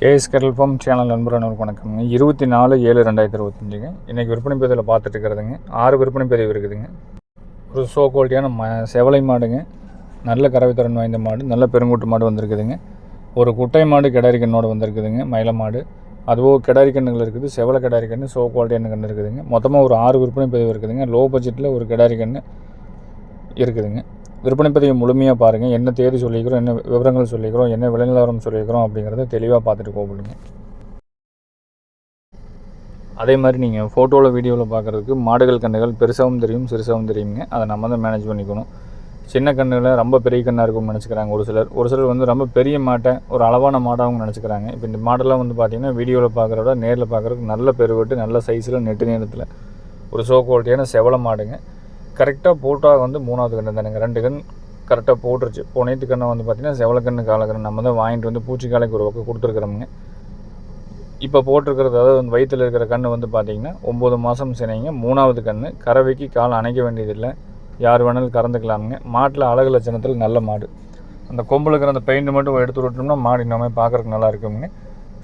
KS கடல் form channel நண்பர்களுக்கு வணக்கம்ங்க இருபத்தி நாலு ஏழு ரெண்டாயிரத்தி இருபத்தஞ்சுங்க. இன்றைக்கி விற்பனை பதிவில் பார்த்துட்டு இருக்கிறதுங்க. ஆறு விற்பனை பதிவு இருக்குதுங்க. ஒரு சோ குவாலிட்டியான ம செவலை மாடுங்க. நல்ல கறவைத்திறன் வாய்ந்த மாடு நல்ல பெருங்கூட்டு மாடு வந்திருக்குதுங்க. ஒரு குட்டை மாடு கிடாரி கண்ணோடு வந்திருக்குதுங்க மயில மாடு. அதுவோ கிடாரி கண்ணுகள் இருக்குது செவலை கிடாரி கண்ணு சோ குவாலிட்டியான கண்ணு இருக்குதுங்க. மொத்தமாக ஒரு ஆறு விற்பனை பதிவு இருக்குதுங்க. லோ பட்ஜெட்டில் ஒரு கிடாரி கண்ணு இருக்குதுங்க. விற்பனை பதிவு முழுமையாக பாருங்கள் என்ன தேதி சொல்லிக்கிறோம் என்ன விவரங்கள் சொல்லிக்கிறோம் என்ன விலை நிலவரம் சொல்லிக்கிறோம் அப்படிங்கிறத தெளிவாக பார்த்துட்டு கூப்பிடுங்க. அதே மாதிரி நீங்கள் ஃபோட்டோவில் வீடியோவில் பார்க்குறதுக்கு மாடுகள் கண்ணுகள் பெருசாகவும் தெரியும் சிறுசாகவும் தெரியுங்க. அதை நம்ம தான் மேனேஜ் பண்ணிக்கணும். சின்ன கண்ணுகளை ரொம்ப பெரிய கண்ணாக இருக்கும்னு நினச்சிக்கிறாங்க ஒரு சிலர். ஒரு சிலர் வந்து ரொம்ப பெரிய மாட்டை ஒரு அளவான மாடாகவும் நினச்சிக்கிறாங்க. இப்போ இந்த மாடெல்லாம் வந்து பார்த்திங்கன்னா வீடியோவில் பார்க்குறத விட நேரில் பார்க்குறதுக்கு நல்ல பெருவெட்டு நல்ல சைஸில் நெட்டு நேரத்தில். ஒரு சோ குவாலிட்டியான செவல மாடுங்க. கரெக்டாக போட்டால் வந்து மூணாவது கன்று தானுங்க ரெண்டு கண் கரெக்டாக போட்டுருச்சு. போனேத்து கண்ணை வந்து பார்த்திங்கன்னா செவலக்கண்ணு காலக்கண்ணு நம்ம தான் வாங்கிட்டு வந்து பூச்சிக்காலைக்கு ஒரு பக்கம் கொடுத்துருக்குறோமுங்க. இப்போ போட்டிருக்கிறது அதாவது வந்து வயிற்றில் இருக்கிற கன்று வந்து பார்த்திங்கன்னா ஒம்பது மாதம் சினைங்க. மூணாவது கன்று கறவைக்கு கால் அணைக்க வேண்டியதில்லை. யார் வேணாலும் கறந்துக்கலாமுங்க. மாட்டில் அழகு லட்சணத்தில் நல்ல மாடு. அந்த கொம்பில் இருக்கிற அந்த பெயிண்ட் மட்டும் எடுத்து விட்டோம்னா மாடு இன்னமே பார்க்குறதுக்கு நல்லா இருக்குங்க.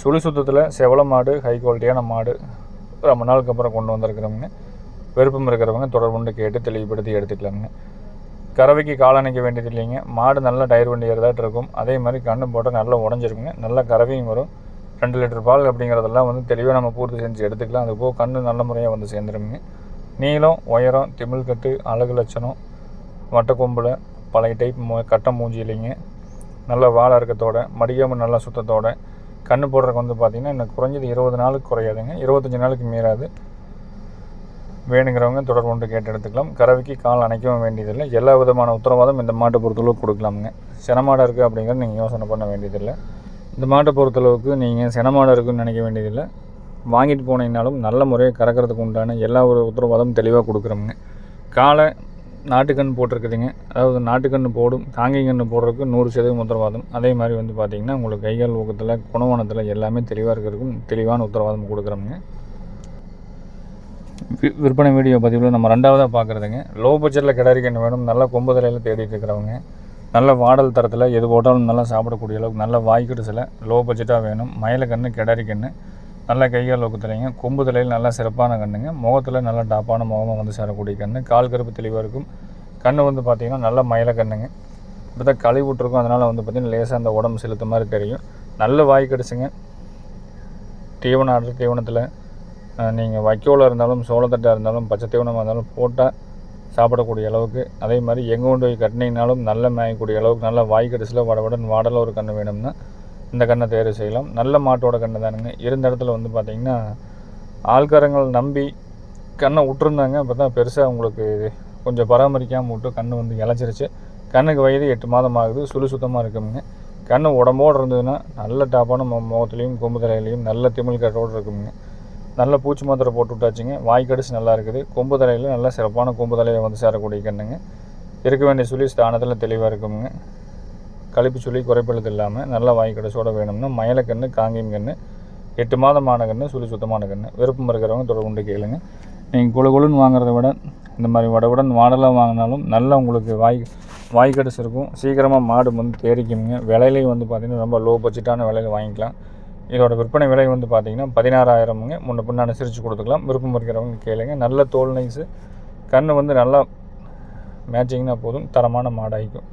சுழி சுத்தத்தில் செவல மாடு ஹை குவாலிட்டியான மாடு ரொம்ப நாளுக்கு அப்புறம் கொண்டு வந்திருக்கிறோமுங்க. விருப்பம் இருக்கிறவங்க தொடர்புண்டு கேட்டு தெளிவுபடுத்தி எடுத்துக்கலாங்க. கறவைக்கு காலணிக்க வேண்டியது இல்லைங்க. மாடு நல்லா டயர் வண்டி ஏறதாட்டு இருக்கும். அதே மாதிரி கண்ணு போட்டால் நல்லா உடஞ்சிருக்குங்க. நல்லா கறவையும் வரும். ரெண்டு லிட்டர் பால் அப்படிங்கிறதெல்லாம் வந்து தெளிவாக நம்ம பூர்த்தி செஞ்சு எடுத்துக்கலாம். அது போக கண்ணு நல்ல முறையாக வந்து சேர்ந்துருங்க. நீளம் உயரம் திமிழ் கட்டு அழகு லட்சணம் வட்டக்கொம்பில் பழைய டைப் மூ மூஞ்சி இல்லைங்க. நல்ல வாழை இருக்கத்தோட மடியாமல் நல்லா சுத்தத்தோட கண்ணு போடுறதுக்கு வந்து பார்த்திங்கன்னா இன்னும் குறைஞ்சது இருபது நாளுக்கு குறையாதுங்க. இருபத்தஞ்சி நாளுக்கு மீறாது. வேணுங்கிறவங்க தொடர்பு கொண்டு கேட்டு எடுத்துக்கலாம். கறவைக்கு கால் அணைக்கவும் வேண்டியதில்லை. எல்லா விதமான உத்தரவாதம் இந்த மாட்டை பொறுத்தளவுக்கு கொடுக்கலாமுங்க. செனமாடை இருக்குது அப்படிங்கிறது நீங்கள் யோசனை பண்ண வேண்டியதில்லை. இந்த மாட்டை பொறுத்தளவுக்கு நீங்கள் செனமாடை இருக்குன்னு நினைக்க வேண்டியதில்லை. வாங்கிட்டு போனீங்கனாலும் நல்ல முறையை கறக்கிறதுக்கு உண்டான எல்லா ஒரு உத்தரவாதமும் தெளிவாக கொடுக்குறோமுங்க. காலை நாட்டுக்கன்று போட்டிருக்குதுங்க. அதாவது நாட்டுக்கன்று போடும் காங்கை கன்று போடுறதுக்கு நூறு சதவீதம் உத்தரவாதம். அதே மாதிரி வந்து பார்த்திங்கன்னா உங்களுக்கு கைகால் ஊக்கத்தில் குணவனத்தில் எல்லாமே தெளிவாக இருக்கிறதுக்கும் தெளிவான உத்தரவாதம் கொடுக்குறோமுங்க. விற்பனை வீடியோ பதிவில் நம்ம ரெண்டாவதாக பார்க்குறதுங்க லோ பட்ஜெட்டில் கிடாரி வேணும் நல்ல கொம்பு தலையில் தேடிட்டு இருக்கிறவங்க நல்ல வாடல் தரத்தில் எது போட்டாலும் நல்லா சாப்பிடக்கூடிய அளவுக்கு நல்ல வாய்க்கடிசில் லோ பட்ஜெட்டாக வேணும். மயில கன்று கிடாரி கன்று நல்ல கைகால் லோக்கத்துலைங்க கொம்பு தலையில் நல்லா சிறப்பான கண்ணுங்க. முகத்தில் நல்லா டாப்பான முகமாக வந்து சேரக்கூடிய கன்று கால் கருப்பு தெளிவாக இருக்கும். கண்ணு வந்து பார்த்திங்கன்னா நல்ல மயில கண்ணுங்க. இப்போ தான் கழிவுட்ருக்கும் அதனால் வந்து பார்த்திங்கன்னா லேசாக அந்த உடம்பு செலுத்த மாதிரி தெரியும். நல்ல வாய் கடிச்சுங்க தீவனம் ஆடுற தீவனத்தில் நீங்கள் வைக்கோலாக இருந்தாலும் சோளத்தட்டாக இருந்தாலும் பச்சை தீவனமாக இருந்தாலும் போட்டால் சாப்பிடக்கூடிய அளவுக்கு அதே மாதிரி எங்கே கொண்டு போய் கட்டினீங்கனாலும் நல்ல மேயக்கூடிய அளவுக்கு நல்ல வாய் கடைசியில் வடவடன் வாடல ஒரு கன்று வேணும்னா இந்த கண்ணை தேர்வு செய்யலாம். நல்ல மாட்டோட கன்று தானுங்க. இருந்த இடத்துல வந்து பார்த்திங்கன்னா ஆள்காரங்கள் நம்பி கண்ணை விட்டுருந்தாங்க அப்போ தான் பெருசாக உங்களுக்கு கொஞ்சம் பராமரிக்காமல் விட்டு கண் வந்து இழைச்சிருச்சு கண்ணுக்கு வயது எட்டு மாதம் ஆகுது. சுழு சுத்தமாக இருக்குங்க கண்ணு உடம்போடு இருந்ததுன்னா நல்ல டாப்பான முகத்துலேயும் கொம்பு தலையிலையும் நல்ல திமிழ் கட்டோடு இருக்குங்க நல்ல பூச்சி மாத்திரை போட்டு விட்டாச்சுங்க. வாய் கடிச்சு நல்லா இருக்குது. கொம்பு தலையில் நல்ல சிறப்பான கொம்பு தலையை வந்து சேரக்கூடிய கண்ணுங்க. இருக்க வேண்டிய சுழி ஸ்தானத்தில் தெளிவாக இருக்குங்க. கழிப்பு சுழி குறைப்பழுது இல்லாமல் நல்ல வாய் வேணும்னா மயிலக்கண்ணு காங்கேயம் கண்ணு எட்டு மாதமான கண்ணு சுழி சுத்தமான கண்ணு. விருப்பம் இருக்கிறவங்க தொடர்புண்டு கேளுங்க. நீங்கள் குழு குழுன்னு வாங்குறத விட இந்த மாதிரி வடவுடன் மாடலாக வாங்கினாலும் நல்ல உங்களுக்கு வாய் வாய் கடிச்சு இருக்கும் சீக்கிரமாக மாடு வந்து தேடிக்குங்க விலையிலையும் வந்து பார்த்திங்கன்னா ரொம்ப லோ பட்ஜெட்டான விலையில் வாங்கிக்கலாம். இதோட விற்பனை விலை வந்து பார்த்திங்கன்னா பதினாறாயிரமுங்க. முன்ன பின்ன அனுசரித்து கொடுத்துக்கலாம். விருப்பம் இருக்கிறவங்க கேளுங்க. நல்ல தோல் நைஸு கண் வந்து நல்லா மேட்சிங்னா போதும். தரமான மாடாகிக்கும்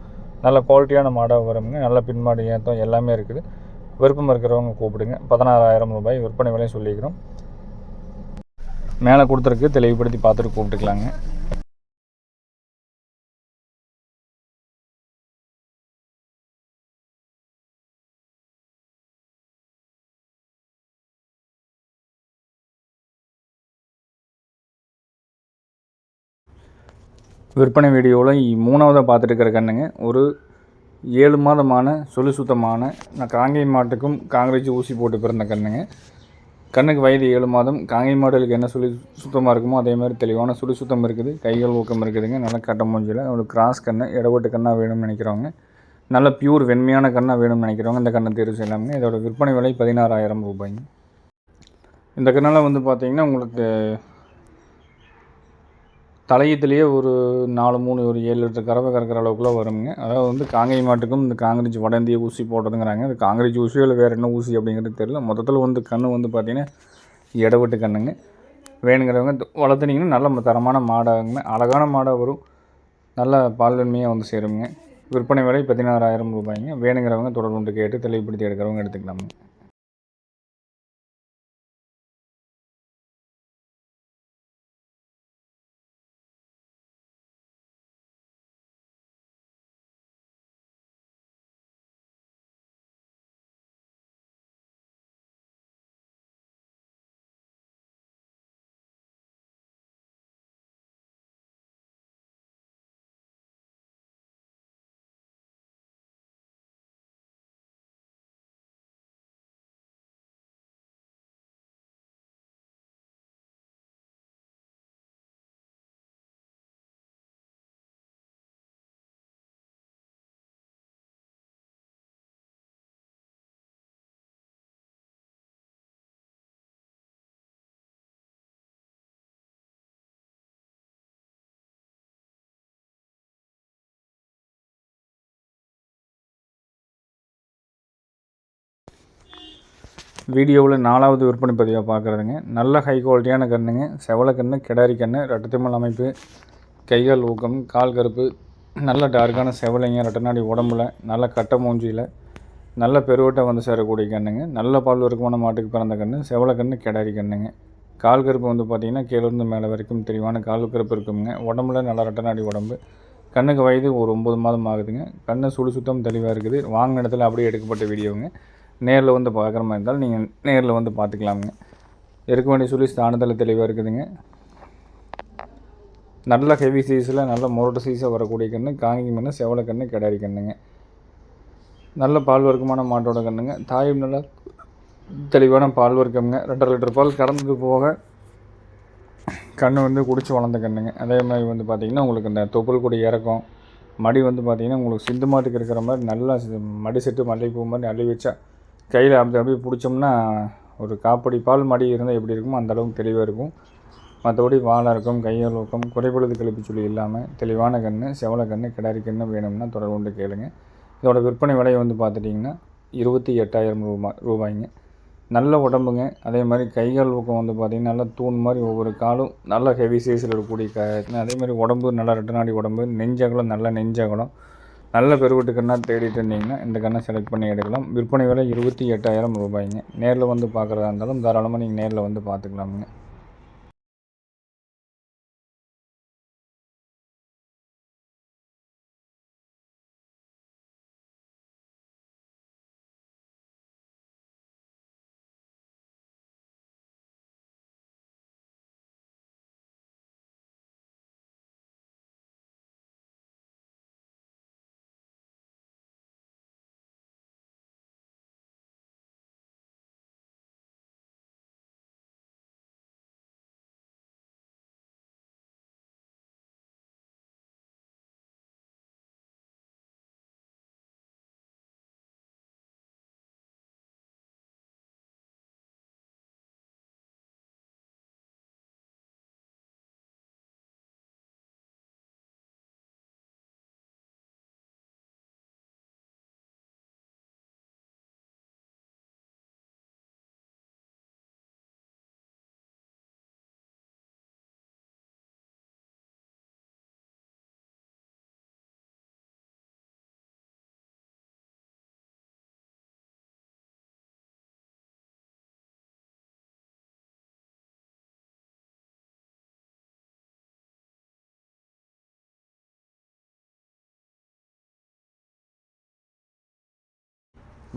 நல்ல குவாலிட்டியான மாடாக வருங்க நல்ல பின்மாடு ஏற்றம் எல்லாமே இருக்குது. விருப்பம் இருக்கிறவங்க கூப்பிடுங்க. பதினாறாயிரம் ரூபாய் விற்பனை விலையும் சொல்லிக்கிறோம். மேலே கொடுத்துருக்கு. தெளிவுபடுத்தி பார்த்துட்டு கூப்பிட்டுக்கலாங்க. விற்பனை வீடியோவில் மூணாவதாக பார்த்துட்டு கண்ணுங்க. ஒரு ஏழு மாதமான சொல்லு சுத்தமான நான் காங்கை மாட்டுக்கும் காங்கிரேஜ் ஊசி போட்டு பிறந்த கண்ணுங்க. கண்ணுக்கு வயது ஏழு மாதம். காங்கை மாடுகளுக்கு என்ன சொல்லி சுத்தமாக இருக்குமோ அதே மாதிரி தெளிவான சுழி சுத்தம் இருக்குது. கைகள் ஊக்கம் இருக்குதுங்க. நல்லா கட்ட மூஞ்சியில் ஒரு கிராஸ் கண்ணு இடவட்டு கண்ணாக வேணும்னு நினைக்கிறவங்க. நல்ல பியூர் வெண்மையான கண்ணாக வேணும்னு நினைக்கிறவங்க இந்த கண்ணை தேர்வு செய்யலாமுங்க. இதோட விற்பனை விலை பதினாறாயிரம் ரூபாய்ங்க. இந்த கண்ணால் வந்து பார்த்திங்கன்னா உங்களுக்கு தலையத்துலேயே ஒரு நாலு மூணு ஒரு ஏழு லிட்டர் கறவை கறக்கிற அளவுக்குள்ள வருங்க அதாவது வந்து காங்கை மாட்டுக்கும் இந்த காங்கிரீஜ் வட இந்திய ஊசி போட்டதுங்கிறாங்க. இது காங்கிரீஜ் ஊசியோ இல்லை வேறு என்ன ஊசி அப்படிங்கிறது தெரியல. மொத்தத்தில் வந்து கன்று வந்து பார்த்திங்கன்னா இடவிட்டு கண்ணுங்க. வேணுங்கிறவங்க வளர்த்துனீங்கன்னா நல்ல தரமான மாடாகுங்க. அழகான மாடாக வரும். நல்ல பால்வன்மையாக வந்து சேருங்க விற்பனை விலை பதினாறாயிரம் ரூபாய்ங்க. வேணுங்கிறவங்க தொடர்பு கொண்டு கேட்டு தெளிவுபடுத்தி எடுக்கிறவங்க எடுத்துக்கலாமுங்க. வீடியோவில் நாலாவது விற்பனை பதிவாக பார்க்குறதுங்க. நல்ல ஹை குவாலிட்டியான கன்றுங்க. செவல கன்று கிடாரி கன்று ரெட்டத்திமல் அமைப்பு கைகள் ஊக்கம் கால் கருப்பு நல்ல டார்க்கான செவலைங்க ரெட்டநாடி உடம்புல நல்ல கட்ட மூஞ்சியில் நல்ல பெருவட்டை வந்து சேரக்கூடிய கன்றுங்க. நல்ல பால் வரைக்குமான மாட்டுக்கு பிறந்த கன்று செவல கன்று கிடாரி கன்றுங்க. கால் கருப்பு வந்து பார்த்திங்கன்னா கீழேருந்து மேலே வரைக்கும் தெளிவான கால் கருப்பு இருக்குங்க. உடம்புல நல்ல ரெட்டநாடி உடம்பு. கண்ணுக்கு வயது ஒரு ஒம்பது மாதம் ஆகுதுங்க. கண்ணு சுடு சுத்தம் தெளிவாக இருக்குது. வாங்கின இடத்துல அப்படியே எடுக்கப்பட்ட வீடியோங்க. நேரில் வந்து பார்க்குற மாதிரி இருந்தால் நீங்கள் நேரில் வந்து பார்த்துக்கலாமுங்க. இருக்க வேண்டிய சொல்லி ஸ்தானத்தில் தெளிவாக இருக்குதுங்க. நல்ல ஹெவி சைஸில் நல்ல முரட்டு சைஸாக வரக்கூடிய கன்று காங்கி கண்ணு செவலை கன்று கிடாரி கண்ணுங்க. நல்ல பால் வர்க்கமான மாட்டோட கண்ணுங்க. தாயும் நல்ல தெளிவான பால் வர்க்கம்ங்க. ரெண்டரை லிட்டர் பால் கறந்தது போக கன்று வந்து குடிச்சு வளர்ந்த கண்ணுங்க. அதே மாதிரி வந்து பார்த்திங்கன்னா உங்களுக்கு இந்த தொப்புள் கொடி இறக்கம் மடி வந்து பார்த்திங்கன்னா உங்களுக்கு சிந்து மாட்டுக்கு இருக்கிற மாதிரி நல்லா மடி செட்டு மல்லிகைப்பூ மாதிரி அள்ளி வச்சா கையில் அப்படி அப்படியே பிடிச்சோம்னா ஒரு காப்படி பால் மடி இருந்தால் எப்படி இருக்குமோ அந்த அளவுக்கு தெளிவாக இருக்கும். மற்றபடி வாழை இருக்கும் கையால் ஊக்கம் குறைபொழுது கழிப்பு சொல்லி இல்லாமல் தெளிவான கன்று செவலை கன்று கிடாரி கன்று வேணும்னா தொடர்பு கொண்டு கேளுங்க. இதோட விற்பனை விலை வந்து பார்த்துட்டிங்கன்னா இருபத்தி எட்டாயிரம் ரூபாய் ரூபாய்ங்க. நல்ல உடம்புங்க. அதே மாதிரி கைகள் ஊக்கம் வந்து பார்த்திங்கன்னா நல்ல தூண் மாதிரி ஒவ்வொரு காலும் நல்ல ஹெவி சைஸில் இருக்கக்கூடிய க அதே மாதிரி உடம்பு நல்ல ரெட்டநாடி உடம்பு நெஞ்சகலம் நல்ல நெஞ்சகலம். நல்ல பெருவட்டு கண்ணாக தேடிட்டு இருந்தீங்கன்னா இந்த கண்ணை செலக்ட் பண்ணி எடுக்கலாம். விற்பனை விலை இருபத்தி எட்டாயிரம் ரூபாய்ங்க. நேரில் வந்து பார்க்குறதா இருந்தாலும் தாராளமாக நீங்கள் நேரில் வந்து பார்த்துக்கலாமுங்க.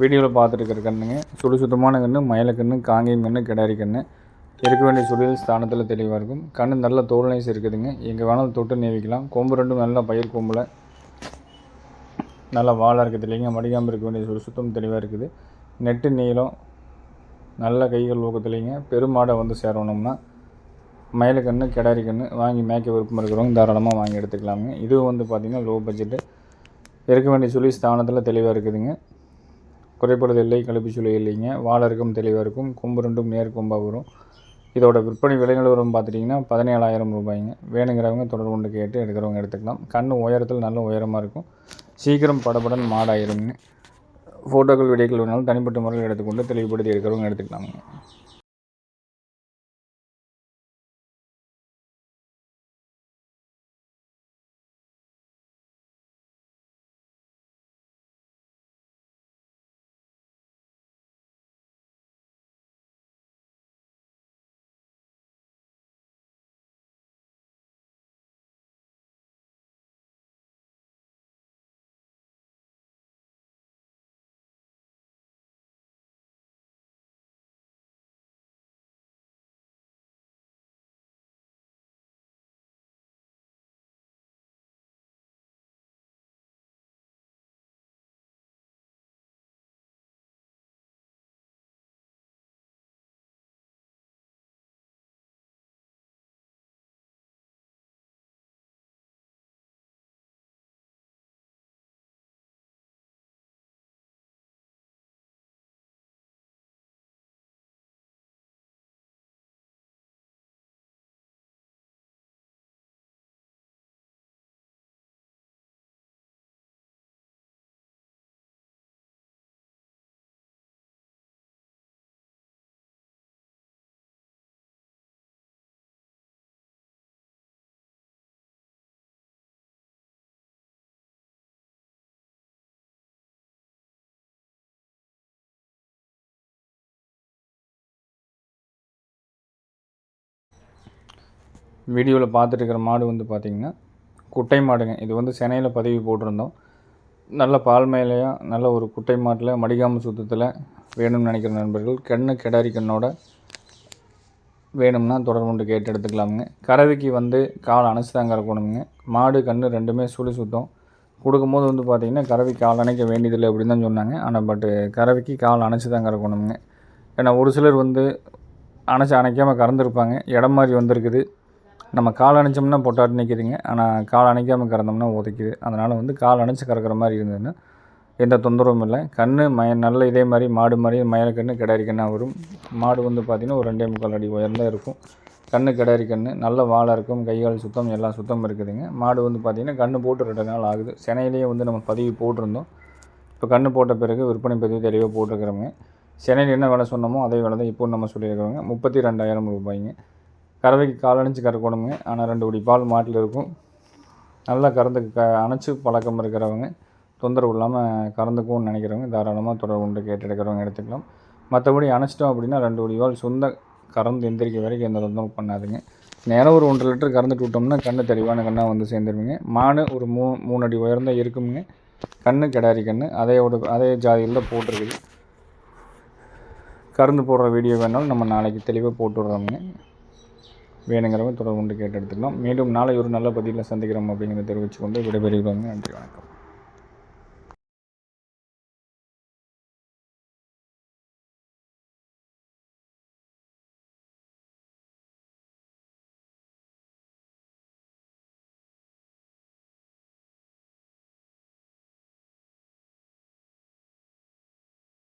வீடியோவில் பார்த்துட்டு கண்ணுங்க. சுடு சுத்தமான கன்று மயில கன்று காங்கேயம் கன்று கிடாரி கன்று இருக்க வேண்டிய சுழியல் ஸ்தானத்தில் தெளிவாக இருக்கும். கண் நல்ல தோல் நைஸ் இருக்குதுங்க. எங்கே வேணாலும் தொட்டு நேவிக்கலாம். கொம்பு ரெண்டும் நல்லா பயிர் கொம்பில். நல்லா வாழை இருக்குது இல்லைங்க. மடிக்காமல் இருக்க வேண்டிய சுடு சுத்தம் தெளிவாக இருக்குது. நெட்டு நீளம் நல்ல கைகள் ஊக்கத்துலேங்க. பெருமாடை வந்து சேரணும்னா மயில கன்று கிடாரி கன்று வாங்கி மேய்க்க விருப்பம் இருக்கிறவங்க தாராளமாக வாங்கி எடுத்துக்கலாமுங்க. இதுவும் வந்து பார்த்திங்கன்னா லோ பட்ஜெட்டு இருக்க வேண்டிய சுழி ஸ்தானத்தில் தெளிவாக இருக்குதுங்க. குறைபாடு இல்லை கழுப்பு சுழி இல்லைங்க. வாழருக்கும் தெளிவாக இருக்கும் கொம்பு ரெண்டும் நேர் கொம்பாக வரும். இதோட விற்பனை விலை நிலவரம் பார்த்துட்டிங்கன்னா பதினேழாயிரம் ரூபாய்ங்க. வேணுங்கிறவங்க தொடர்பு கொண்டு கேட்டு எடுக்கிறவங்க எடுத்துக்கலாம். கண் உயரத்தில் நல்ல உயரமாக இருக்கும். சீக்கிரம் படபடன் மாடாயிருங்க. ஃபோட்டோக்கள் வீடியோக்கள் வேணாலும் தனிப்பட்ட முறையில் எடுத்துக்கொண்டு தெளிவுபடுத்தி எடுக்கிறவங்க எடுத்துக்கலாமுங்க. வீடியோவில் பார்த்துட்டு இருக்கிற மாடு வந்து பார்த்திங்கன்னா குட்டை மாடுங்க. இது வந்து சென்னையில் பதிவு போட்டிருந்தோம். நல்ல பால் நல்ல ஒரு குட்டை மாட்டில் மடிகாம சுத்தத்தில் வேணும்னு நினைக்கிற நண்பர்கள் கண்ணு கிடாரி கண்ணோட வேணும்னா தொடர்பு கொண்டு கேட்டு எடுத்துக்கலாமுங்க. கறவைக்கு வந்து கால் அணைச்சி தான் கறக்கணுங்க மாடு கன்று ரெண்டுமே சுழி சுத்தம். கொடுக்கும்போது வந்து பார்த்திங்கன்னா கறவை கால் அணைக்க வேண்டியதில்லை அப்படின்னு தான் சொன்னாங்க. ஆனால் பட்டு கறவைக்கு கால் அணைச்சி தான் கறக்கணுங்க ஏன்னா ஒரு சிலர் வந்து அணைச்சி அணைக்காமல் கறந்துருப்பாங்க. இடம் மாதிரி வந்திருக்குது. நம்ம கால் அணைச்சோம்னா பொட்டாட்டு நிற்கிதுங்க ஆனால் கால் அணைக்காமல் கறந்தோம்னா உதைக்குது. அதனால் வந்து கால் அணைச்சி கறக்கிற மாதிரி இருந்ததுன்னா எந்த தொந்தரவும் இல்லை. கண் மய நல்ல இதே மாதிரி மாடு மாதிரி மயில கன்று கிடாரி கண்ணாக வரும். மாடு வந்து பார்த்திங்கன்னா ஒரு ரெண்டே முக்கால் அடி உயர்ந்தான் இருக்கும். கண்ணு கிடாரி கன்று நல்ல வாழை இருக்கும். கைகால் சுத்தம் எல்லாம் சுத்தம் இருக்குதுங்க. மாடு வந்து பார்த்திங்கன்னா கன்று போட்டு ரெண்டு நாள் ஆகுது. சென்னையிலேயே வந்து நம்ம பதிவு போட்டிருந்தோம். இப்போ கன்று போட்ட பிறகு விற்பனை பதிவு தெளிவாக போட்டிருக்கிறோங்க சென்னையில் என்ன விலை சொன்னோமோ அதே விலை தான் இப்போ நம்ம சொல்லியிருக்கிறோங்க. முப்பத்தி ரெண்டாயிரம் ரூபாய்ங்க. கறவைக்கு கால் அணைச்சி கறக்கணுங்க. ஆனால் ரெண்டு குடி பால் மாட்டில் இருக்கும். நல்லா கறந்து க அணைச்சி பழக்கம் இருக்கிறவங்க தொந்தரவு இல்லாமல் கறந்துக்கும்னு நினைக்கிறவங்க தாராளமாக தொடர்பு கொண்டு கேட்டு எடுக்கிறவங்க எடுத்துக்கலாம். மற்றபடி அணைச்சிட்டோம் அப்படின்னா ரெண்டு குடி பால் சொந்த கறந்து எந்திரிக்க வரைக்கும் எந்த தொந்தரவு பண்ணாதுங்க. நேரம் ஒரு ஒன்றரை லிட்டர் கறந்துட்டு விட்டோம்னா கண்ணு தெளிவான கண்ணாக வந்து சேர்ந்துருவீங்க. மானு ஒரு மூ மூணு அடி உயர்ந்த இருக்குங்க. கண்ணு கிடாரி கண்ணு. அதையோட அதே ஜாதியில் தான் போட்டிருக்குது. கறந்து போடுற வீடியோ வேணாலும் நம்ம நாளைக்கு தெளிவாக போட்டு விட்றோமுங்க. வேணுங்கிறவங்க தொடர்பு கொண்டு கேட்டு எடுத்துக்கலாம் மீண்டும் நாளை ஒரு நல்ல பதிவில் சந்திக்கிறோம் அப்படிங்கிறத தெரிவித்துக்கொண்டு விடைபெறுகிறோங்க நன்றி வணக்கம்.